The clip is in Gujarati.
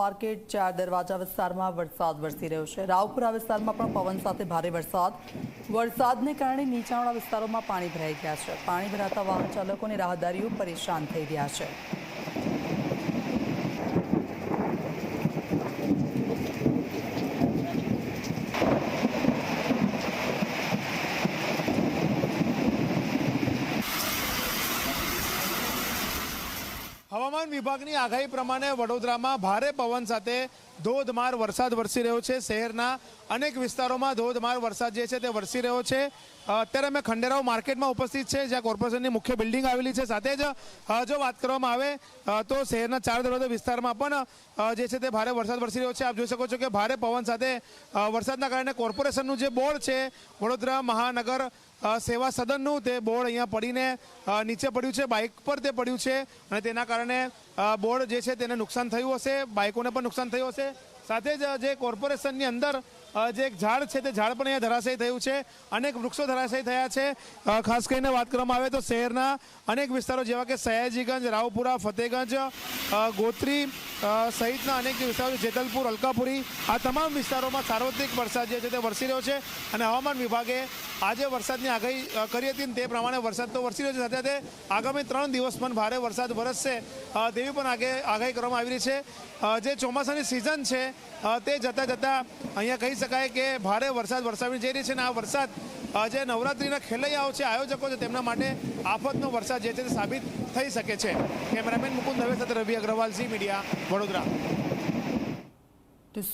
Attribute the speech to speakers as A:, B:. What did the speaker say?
A: માર્કેટ ચાર દરવાજા વિસ્તારમાં વરસાદ વરસી રહ્યો છે. રાવપુરા વિસ્તારમાં પણ પવન સાથે ભારે વરસાદ. વરસાદને કારણે નીચાણવાળા વિસ્તારોમાં પાણી ભરાઈ ગયા છે. પાણી ભરાતા વાહન ચાલકોની રાહદારીઓ પરેશાન થઈ ગયા છે.
B: હવામાન વિભાગની આગાહી પ્રમાણે વડોદરામાં ભારે પવન સાથે ધોધમાર વરસાદ વરસી રહ્યો છે. શહેરના અનેક વિસ્તારોમાં ધોધમાર વરસાદ જે છે તે વરસી રહ્યો છે. અત્યારે અમે ખંડેરાવ માર્કેટમાં ઉપસ્થિત છે, જ્યાં કોર્પોરેશનની મુખ્ય બિલ્ડિંગ આવેલી છે. સાથે જ જો વાત કરવામાં આવે તો શહેરના ચાર દરવાજા વિસ્તારમાં પણ જે છે તે ભારે વરસાદ વરસી રહ્યો છે. આપ જોઈ શકો છો કે ભારે પવન સાથે વરસાદના કારણે કોર્પોરેશનનું જે બોર્ડ છે, વડોદરા મહાનગર સેવા સદનનું તે બોર્ડ અહીંયા પડીને નીચે પડ્યું છે, બાઇક પર તે પડ્યું છે અને તેના કારણે બોર્ડ જે છે તેને નુકસાન થયું હશે, બાઇકોને પણ નુકસાન થયું હશે. સાથે જ જે કોર્પોરેશનની અંદર જે એક ઝાડ છે તે ઝાડ પણ અહીંયા ધરાશયી થયું છે. અનેક વૃક્ષો ધરાશયી થયા છે. ખાસ કરીને વાત કરવામાં આવે તો શહેરના અનેક વિસ્તારો જેવા કે સયાજીગંજ, રાવપુરા, ફતેગંજ ગોત્રી સહિતના અનેક વિસ્તારો જેતલપુર, અલકાપુરી, આ તમામ વિસ્તારોમાં સાર્વત્રિક વરસાદ જે છે તે વરસી રહ્યો છે અને હવામાન વિભાગે આજે વરસાદની આગાહી કરી હતી તે પ્રમાણે વરસાદ તો વરસી રહ્યો છે. સાથે સાથે આગામી ત્રણ દિવસ પણ ભારે વરસાદ વરસશે તેવી પણ આગે, આગાહી કરવામાં આવી રહી છે. જે ચોમાસાની સિઝન છે તે જતાં જતાં અહીંયા કહી શકાય કે ભારે વરસાદ વરસાવી જઈ રહી છે અને આ વરસાદ જે નવરાત્રિના ખેલૈયાઓ છે, આયોજકો છે, તેમના માટે આફતનો વરસાદ જે છે તે સાબિત થઈ શકે છે. કેમેરામેન મુકુંદ દવે સાથે રવિ અગ્રવાલ, ઝી મીડિયા, વડોદરા.